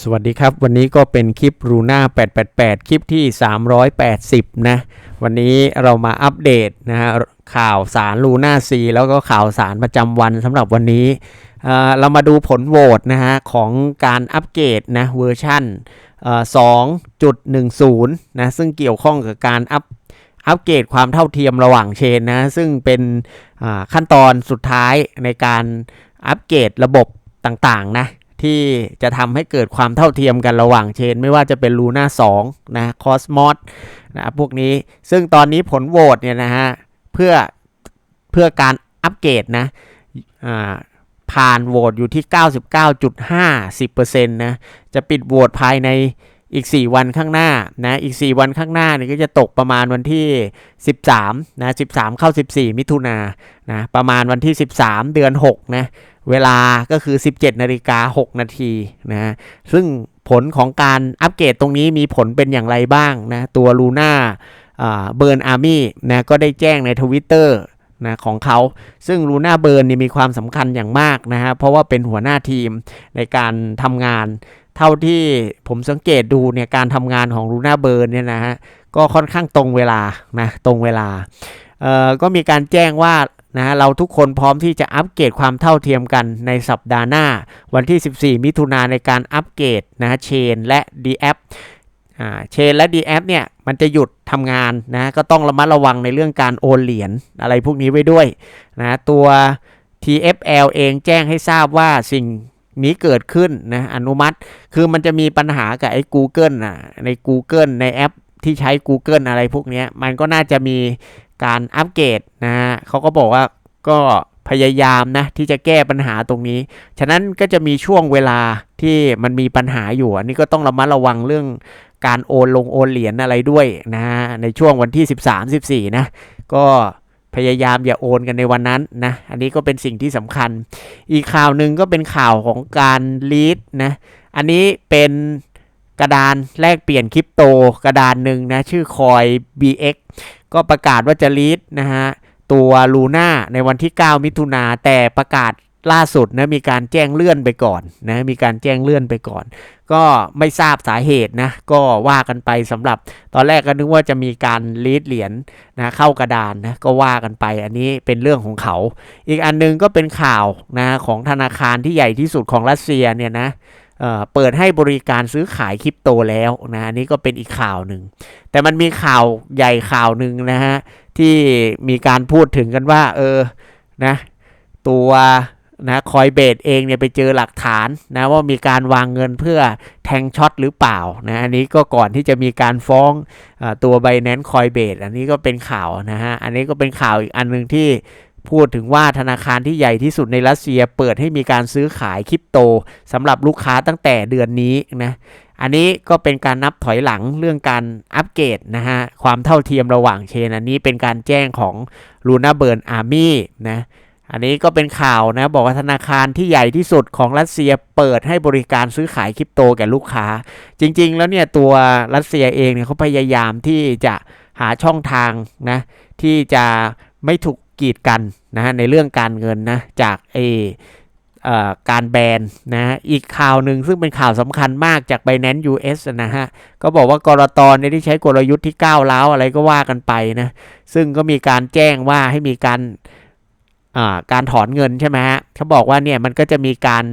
สวัสดีครับ วันนี้ก็เป็นคลิปรูน่า888 คลิปที่ 380 นะ วันนี้เรามาอัปเดตนะฮะข่าวสารลูน่าซีแล้วก็ข่าวสารประจำวันสำหรับวันนี้เออเรามาดูผลโหวตนะฮะของการอัปเกรดนะเวอร์ชันเอ่อ2.10 นะซึ่งเกี่ยวข้องกับการอัปอัปเกรดความเท่าเทียมระหว่างเชนนะซึ่งเป็นขั้นตอนสุดท้ายในการอัปเกรดระบบต่างๆนะ ที่จะทำให้เกิดความเท่าเทียมกันระหว่างเชน ไม่ว่าจะเป็นลูน่า2นะคอสมอสนะพวกนี้ซึ่งตอนนี้ผลโหวตเนี่ยนะฮะเพื่อเพื่อการอัปเกรดนะผ่านโหวตอยู่ที่ 99.50%นะจะปิดโหวตภายใน อีก 4 วันข้างหน้านะอีก 4 วันข้างหน้านี่ก็จะตกประมาณวันที่ 13นะ13 เข้า 14 มิถุนานะประมาณวันที่ 13 เดือน6นะเวลาก็คือ 17นาฬิกา6นาทีนะซึ่งผลของการอัปเกรดตรงนี้มีผลเป็นอย่างไรบ้างนะตัวลูน่าเบิร์นอาร์มี่นะก็ได้แจ้งในทวิตเตอร์นะของเขาซึ่งลูน่าเบิร์นนี่มีความสำคัญอย่างมากนะฮะเพราะว่าเป็นหัวหน้าทีมในการทำงาน เท่าที่ผมสังเกตดูเนี่ยการทำงานของลูน่าเบิร์นเนี่ยนะฮะก็ค่อนข้างตรงเวลานะตรงเวลาเอ่อก็มีการแจ้งว่านะเราทุกคนพร้อมที่จะอัปเกรดความเท่าเทียมกันในสัปดาห์หน้า วันที่ 14 มิถุนายนในการอัปเกรดนะเชนและ d a p อ่าเชนและ d a p เนี่ยมันจะหยุดทำงานนะก็ต้องระมัดระวังในเรื่องการโอนเหรียญอะไรพวกนี้ไว้ด้วยนะตัว TFL เองแจ้งให้ทราบว่าสิ่ง นี้เกิดขึ้นนะอนุมัติ คือมันจะมีปัญหากับไอ้ Google นะใน Google ในแอปที่ใช้ Google อะไรพวกนี้มันก็น่าจะมีการอัปเกรดนะฮะเขาก็บอกว่าก็พยายามนะที่จะแก้ปัญหาตรงนี้ ฉะนั้นก็จะมีช่วงเวลาที่มันมีปัญหาอยู่ อันนี้ก็ต้องระมัดระวังเรื่องการโอนลงโอนเหรียญอะไรด้วยนะฮะในช่วงวันที่ 13-14 นะ ก็ พยายามอย่าโอนกันในวันนั้นนะ อันนี้ก็เป็นสิ่งที่สำคัญ อีกข่าวหนึ่งก็เป็นข่าวของการลีดนะ อันนี้เป็นกระดานแลกเปลี่ยนคริปโตกระดานหนึ่งนะชื่อคอย BX ก็ประกาศว่าจะลีดนะฮะตัวลูน่าในวันที่ 9 มิถุนาแต่ประกาศ ล่าสุดนะมีการแจ้งเลื่อนไปก่อนนะมีการแจ้งเลื่อนไปก่อน ก็ไม่ทราบสาเหตุนะก็ว่ากันไปสำหรับตอนแรกก็นึกว่าจะมีการลีดเหรียญนะเข้ากระดานนะก็ว่ากันไปอันนี้เป็นเรื่องของเขา อีกอันนึงก็เป็นข่าวนะของธนาคารที่ใหญ่ที่สุดของรัสเซียเนี่ยนะเอ่อเปิดให้บริการซื้อขายคริปโตแล้วนะอันนี้ก็เป็นอีกข่าวหนึ่ง แต่มันมีข่าวใหญ่ข่าวหนึ่งนะฮะที่มีการพูดถึงกันว่าเออนะตัว นะคอยเบสเองเนี่ยไปเจอหลักฐานนะว่ามีการวางเงินเพื่อแทงช็อตหรือเปล่านะอันนี้ก็ก่อนที่จะมีการฟ้องอตัว b บแนน c ์คอยเบสอันนี้ก็เป็นข่าวนะฮะอันนี้ก็เป็นข่าวอีกอันหนึ่งที่พูดถึงว่าธนาคารที่ใหญ่ที่สุดในรัสเซียเปิดให้มีการซื้อขายคริปโตสำหรับลูกค้าตั้งแต่เดือนนี้นะอันนี้ก็เป็นการนับถอยหลังเรื่องการอัปเกรดนะฮะความเท่าเทียมระหว่างเชนอันนี้เป็นการแจ้งของ Luna Burn Army นะ อันนี้ก็เป็นข่าวนะบอกว่าธนาคารที่ใหญ่ที่สุดของรัสเซียเปิดให้บริการซื้อขายคริปโตแก่ลูกค้า จริง ๆ แล้วเนี่ยตัวรัสเซียเองเนี่ยเขาพยายามที่จะหาช่องทางนะที่จะไม่ถูกกีดกันนะฮะในเรื่องการเงินนะจากเออการแบนนะฮะอีกข่าวหนึ่งซึ่งเป็นข่าวสำคัญมากจาก Binance US นะฮะก็บอกว่ากรตเนี่ยที่ใช้กลยุทธ์ที่ก้าวร้าวอะไรก็ว่ากันไปนะซึ่งก็มีการแจ้งว่าให้มีการ การถอนเงินใช่ไหมฮะเขาบอกว่าเนี่ยมันก็จะมีการ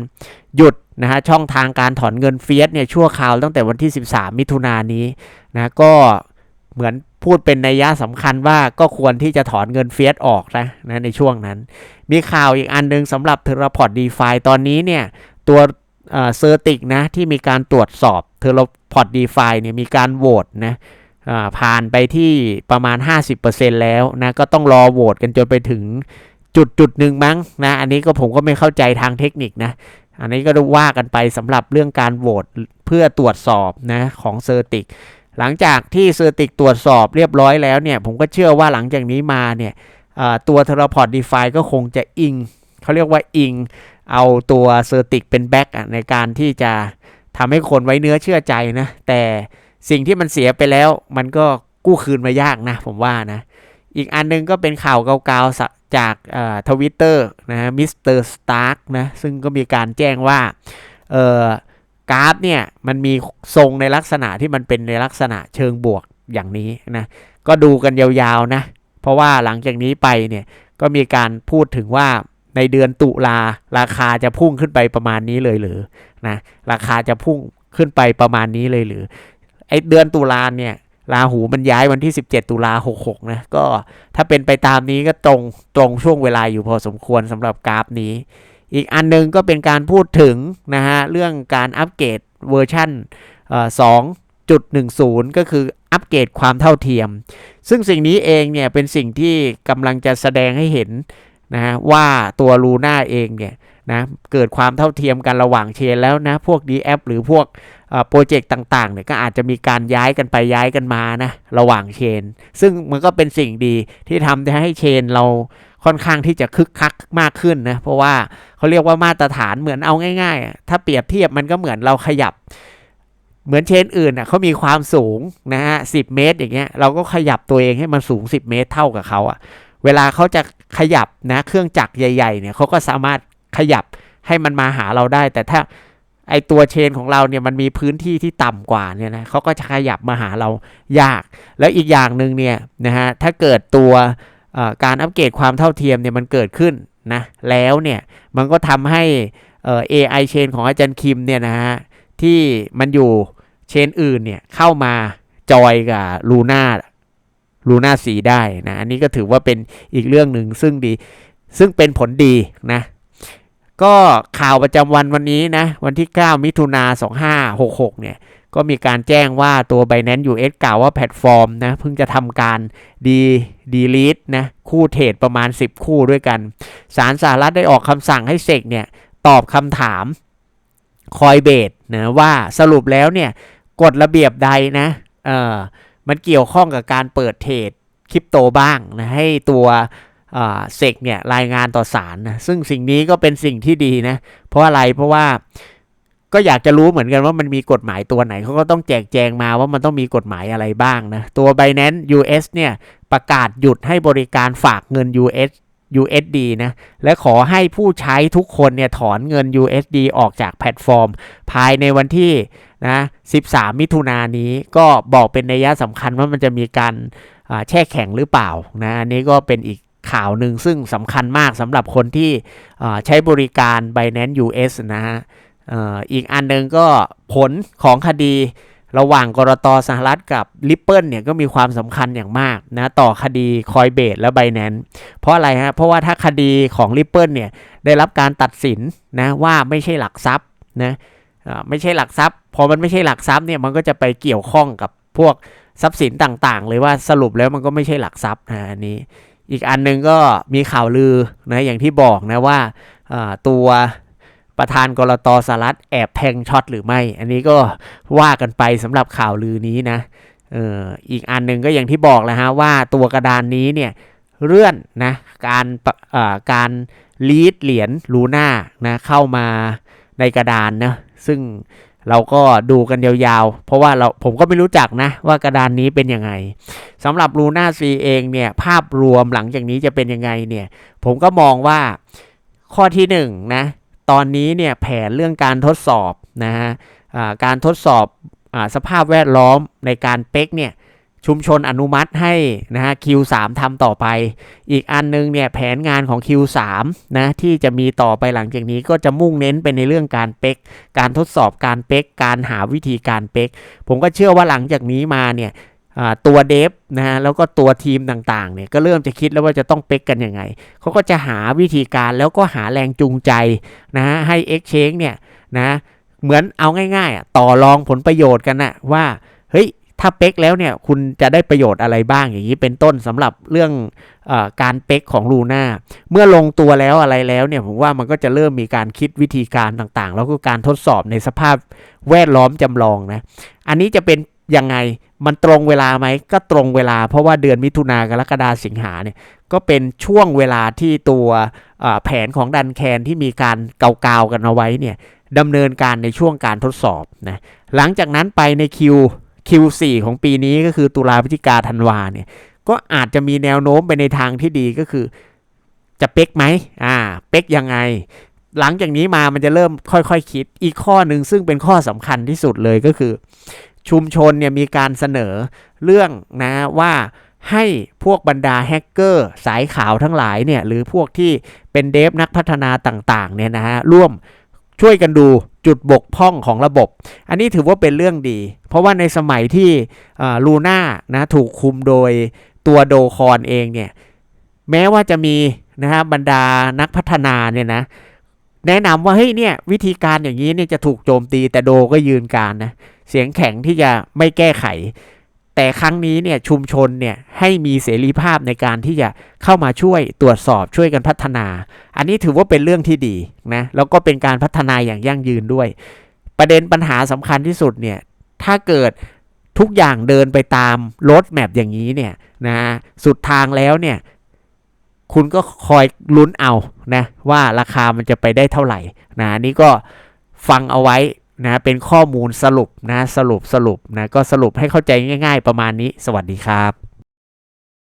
หยุดนะฮะช่องทางการถอนเงินเฟียสเนี่ยชั่วคราวตั้งแต่วันที่ 13 มิถุนายนนี้นะก็เหมือนพูดเป็นนัยยะสำคัญว่าก็ควรที่จะถอนเงินเฟียสออกนะนะในช่วงนั้น มีข่าวอีกอันหนึงสำหรับเทเลพอร์ตดีฟาตอนนี้เนี่ยตัวเซอร์ติกนะที่มีการตรวจสอบเทเลพอร์ตดีฟาเนี่ยมีการโหวตนะผ่านไปที่ประมาณ 50%แล้วนะก็ต้องรอโหวตกันจนไปถึง จุดจุดหนึ่งมั้งนะอันนี้ก็ผมก็ไม่เข้าใจทางเทคนิคนะ อันนี้ก็ต้องว่ากันไปสำหรับเรื่องการโหวตเพื่อตรวจสอบนะของเซอร์ติกหลังจากที่เซอร์ติกตรวจสอบเรียบร้อยแล้วเนี่ย ผมก็เชื่อว่าหลังจากนี้มาเนี่ยตัว Terraport DeFi ก็คงจะอิงเขาเรียกว่าอิง เอาตัวเซอร์ติกเป็นแบ็กในการที่จะทำให้คนไว้เนื้อเชื่อใจนะ แต่สิ่งที่มันเสียไปแล้วมันก็กู้คืนมายากนะ ผมว่านะ อีกอันนึงก็เป็นข่าวเก่าๆจากทวิตเตอร์นะมิสเตอร์สตาร์กนะซึ่งก็มีการแจ้งว่าเอ่อกราฟเนี่ยมันมีทรงในลักษณะที่มันเป็นในลักษณะเชิงบวกอย่างนี้นะก็ดูกันยาวๆนะเพราะว่าหลังจากนี้ไปเนี่ยก็มีการพูดถึงว่าในเดือนตุลาราคาจะพุ่งขึ้นไปประมาณนี้เลยหรือนะราคาจะพุ่งขึ้นไปประมาณนี้เลยหรือไอเดือนตุลาเนี่ย ราหูมันย้ายวันที่ 17 ตุลา66 นะ ก็ถ้าเป็นไปตามนี้ก็ตรงตรงช่วงเวลาอยู่พอสมควรสำหรับกราฟนี้ อีกอันหนึงก็เป็นการพูดถึงนะฮะเรื่องการอัปเกรดเวอร์ชันสองจุดหนึ่งศูนย์ก็คืออัปเกรดความเท่าเทียม ซึ่งสิ่งนี้เองเนี่ยเป็นสิ่งที่กำลังจะแสดงให้เห็นนะฮะว่าตัวลูน่าเองเนี่ย นะเกิดความเท่าเทียมกันระหว่างเชนแล้วนะพวก d แอหรือพวกโปรเจกต์ต่างๆเนี่ยก็อาจจะมีการย้ายกันไปย้ายกันมานะระหว่างเชน ซึ่งมันก็เป็นสิ่งดีที่ทำให้เชนเราค่อนข้างที่จะคึกคักมากขึ้นนะเพราะว่าเขาเรียกว่ามาตรฐานเหมือนเอาง่าย ๆ ถ้าเปรียบเทียบมันก็เหมือนเราขยับ เหมือนเชนอื่นอะเขามีความสูงนะฮะสิเมตร อย่างเงี้ยเราก็ขยับตัวเองให้มันสูง 10 เมตร เท่ากับเขาอะเวลาเขาจะขยับนะเครื่องจักรใหญ่ ๆ เนี่ยเขาก็สามารถ ขยับให้มันมาหาเราได้ แต่ถ้าไอตัวเชนของเราเนี่ยมันมีพื้นที่ที่ต่ำกว่าเนี่ยนะเขาก็จะขยับมาหาเรายาก แล้วอีกอย่างหนึ่งเนี่ยนะฮะถ้าเกิดตัวการอัปเกรดความเท่าเทียมเนี่ยมันเกิดขึ้นนะแล้วเนี่ยมันก็ทำให้เอ่อ AI เชนของอาจารย์คิมเนี่ยนะฮะที่มันอยู่เชนอื่นเนี่ยเข้ามาจอยกับลูน่าลูน่าสีได้นะอันนี้ก็ถือว่าเป็นอีกเรื่องหนึ่งซึ่งดีซึ่งเป็นผลดีนะ ก็ข่าวประจำวันวันนี้นะ วันที่ 9 มิถุนา2566 เนี่ย ก็มีการแจ้งว่าตัว Binance US กล่าวว่าแพลตฟอร์มนะ เพิ่งจะทำการดีดีลิทนะ คู่เทรดประมาณ 10 คู่ด้วยกันศาลสหรัฐได้ออกคำสั่งให้เซกเนี่ย ตอบคำถามคอยเบสนะว่าสรุปแล้วเนี่ยกฎระเบียบใดนะเออมันเกี่ยวข้องกับการเปิดเทรดคริปโตบ้างนะให้ตัว เซกเนี่ยรายงานต่อศาลนะซึ่งสิ่งนี้ก็เป็นสิ่งที่ดีนะ เพราะอะไรเพราะว่าก็อยากจะรู้เหมือนกันว่ามันมีกฎหมายตัวไหนเขาก็ต้องแจกแจงมาว่ามันต้องมีกฎหมายอะไรบ้างนะ ตัว Binance US เนี่ยประกาศหยุดให้บริการฝากเงิน US USD นะ และขอให้ผู้ใช้ทุกคนเนี่ยถอนเงิน USD ออกจากแพลตฟอร์ม ภายในวันที่นะ13 มิถุนายนนี้ก็บอกเป็นนัยสำคัญว่ามันจะมีการแช่แข็งหรือเปล่านะ อันนี้ก็เป็นอีก ข่าวหนึ่งซึ่งสำคัญมากสำหรับคนที่ใช้บริการ Binance US นะฮะอีกอันหนึ่งก็ผลของคดีระหว่างกรตสหรัฐกับ Ripple เนี่ยก็มีความสำคัญอย่างมากนะต่อคดี Coinbase และ Binance เพราะอะไรฮะเพราะว่าถ้าคดีของ Ripple เนี่ยได้รับการตัดสินนะว่าไม่ใช่หลักทรัพย์นะไม่ใช่หลักทรัพย์พอมันไม่ใช่หลักทรัพย์เนี่ยมันก็จะไปเกี่ยวข้องกับพวกทรัพย์สินต่างๆ เลยว่าสรุปแล้วมันก็ไม่ใช่หลักทรัพย์นะอันนี้ อีกอันหนึ่งก็มีข่าวลือนะอย่างที่บอกนะว่าตัวประธานกรตสหรัฐแอบแทงช็อตหรือไม่ อันนี้ก็ว่ากันไปสำหรับข่าวลือนี้นะอออีกอันหนึ่งก็อย่างที่บอกแล้วฮะว่าตัวกระดานนี้เนี่ยเลื่อนนะการการลีดเหรียญลูน่านะเข้ามาในกระดานนะซึ่ง เราก็ดูกันยาวๆ เพราะว่าเราผมก็ไม่รู้จักนะว่ากระดานนี้เป็นยังไงสำหรับลูน่าซีเองเนี่ยภาพรวมหลังจากนี้จะเป็นยังไงเนี่ยผมก็มองว่าข้อที่1นนะตอนนี้เนี่ยแผนเรื่องการทดสอบนะฮะการทดสอบอสภาพแวดล้อมในการเป๊กเนี่ย ชุมชนอนุมัติให้นะฮะ Q3 ทำต่อไป อีกอันนึงเนี่ยแผนงานของ Q3 นะที่จะมีต่อไปหลังจากนี้ก็จะมุ่งเน้นไปในเรื่องการเป๊ก การทดสอบการเป๊ก การหาวิธีการเป๊ก ผมก็เชื่อว่าหลังจากนี้มาเนี่ยตัวเดฟนะฮะแล้วก็ตัวทีมต่างๆเนี่ยก็เริ่มจะคิดแล้วว่าจะต้องเป๊กกันยังไงเขาก็จะหาวิธีการแล้วก็หาแรงจูงใจนะฮะให้ Exchange เนี่ยนะเหมือนเอาง่ายๆต่อรองผลประโยชน์กันนะว่าเฮ้ย ถ้าเป๊กแล้วเนี่ยคุณจะได้ประโยชน์อะไรบ้างอย่างนี้เป็นต้นสำหรับเรื่องอการเป๊กของลูน่าเมื่อลงตัวแล้วอะไรแล้วเนี่ยผมว่ามันก็จะเริ่มมีการคิดวิธีการต่างๆ แล้วก็การทดสอบในสภาพแวดล้อมจำลองนะอันนี้จะเป็นยังไงมันตรงเวลาไหมก็ตรงเวลา เพราะว่าเดือนมิถุนากรกฎาสิงหาเนี่ยก็เป็นช่วงเวลาที่ตัวแผนของดันแคนที่มีการเกาๆกันเอาไว้เนี่ยดำเนินการในช่วงการทดสอบนะหลังจากนั้นไปในคิว Q4 ของปีนี้ก็คือตุลาพฤศจิกาธันวาเนี่ยก็อาจจะมีแนวโน้มไปในทางที่ดีก็คือ จะเป๊กไหมอ่า เป๊กยังไง หลังจากนี้มามันจะเริ่มค่อยๆคคิดอีกข้อหนึ่งซึ่งเป็นข้อสำคัญที่สุดเลยก็คือ ชุมชนเนี่ยมีการเสนอเรื่องนะว่าให้พวกบรรดาแฮกเกอร์สายขาวทั้งหลายเนี่ยหรือพวกที่เป็นเดฟนักพัฒนาต่างๆเนี่ยนะฮะร่วมช่วยกันดู จุดบกพร่องของระบบ อันนี้ถือว่าเป็นเรื่องดี เพราะว่าในสมัยที่ลูน่านะถูกคุมโดยตัวโดคอนเองเนี่ยแม้ว่าจะมีนะฮะบรรดานักพัฒนาเนี่ยนะแนะนำว่าเฮ้ยเนี่ยวิธีการอย่างนี้เนี่ยจะถูกโจมตีแต่โดก็ยืนการนะเสียงแข็งที่จะไม่แก้ไข แต่ครั้งนี้เนี่ยชุมชนเนี่ยให้มีเสรีภาพในการที่จะเข้ามาช่วยตรวจสอบช่วยกันพัฒนา อันนี้ถือว่าเป็นเรื่องที่ดีนะแล้วก็เป็นการพัฒนาอย่างยั่งยืนด้วย ประเด็นปัญหาสำคัญที่สุดเนี่ยถ้าเกิดทุกอย่างเดินไปตามรถแมพอย่างนี้เนี่ยนะสุดทางแล้วเนี่ยคุณก็คอยลุ้นเอานะว่าราคามันจะไปได้เท่าไหร่นะนี่ก็ฟังเอาไว้ นะเป็นข้อมูลสรุปนะสรุปสรุปนะก็สรุปให้เข้าใจง่าย ๆ ประมาณนี้ สวัสดีครับ